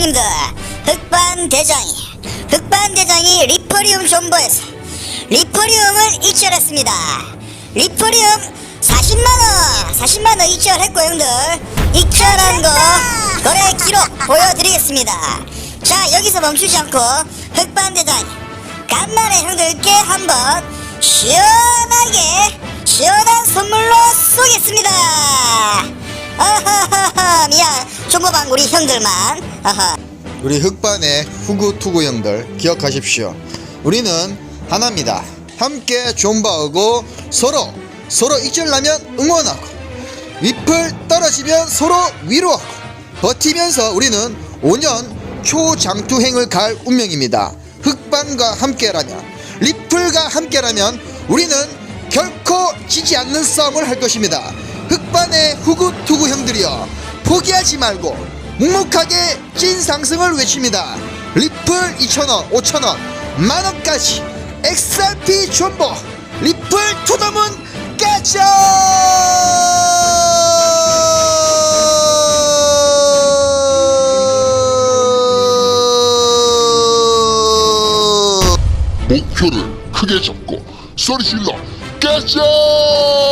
형님들 흑반 대장이 흑반 대장이 리퍼리움 존버에서 리퍼리움을 이철했습니다. 리퍼리움 40만원 40만원 이철했고 형들. 이철한 거 거래 기록 보여드리겠습니다. 자 여기서 멈추지 않고 흑반 대장이 간만에 형들께 한번 시원하게 시원한 선 존버방 우리 형들만 우리 흑반의 후구투구 형들 기억하십시오. 우리는 하나입니다. 함께 존버하고 서로 서로 이끌라면 응원하고 윗풀 떨어지면 서로 위로하고 버티면서 우리는 5년 초장투행을 갈 운명입니다. 흑반과 함께라면 리플과 함께라면 우리는 결코 지지 않는 싸움을 할 것입니다. 흑반의 후구투구 형들이여 포기하지 말고 묵묵하게 찐 상승을 외칩니다. 리플 2,000원, 5,000원, 만원까지 XRP 존버 리플 투더문 가자! 목표를 크게 잡고 소리 질러 가자!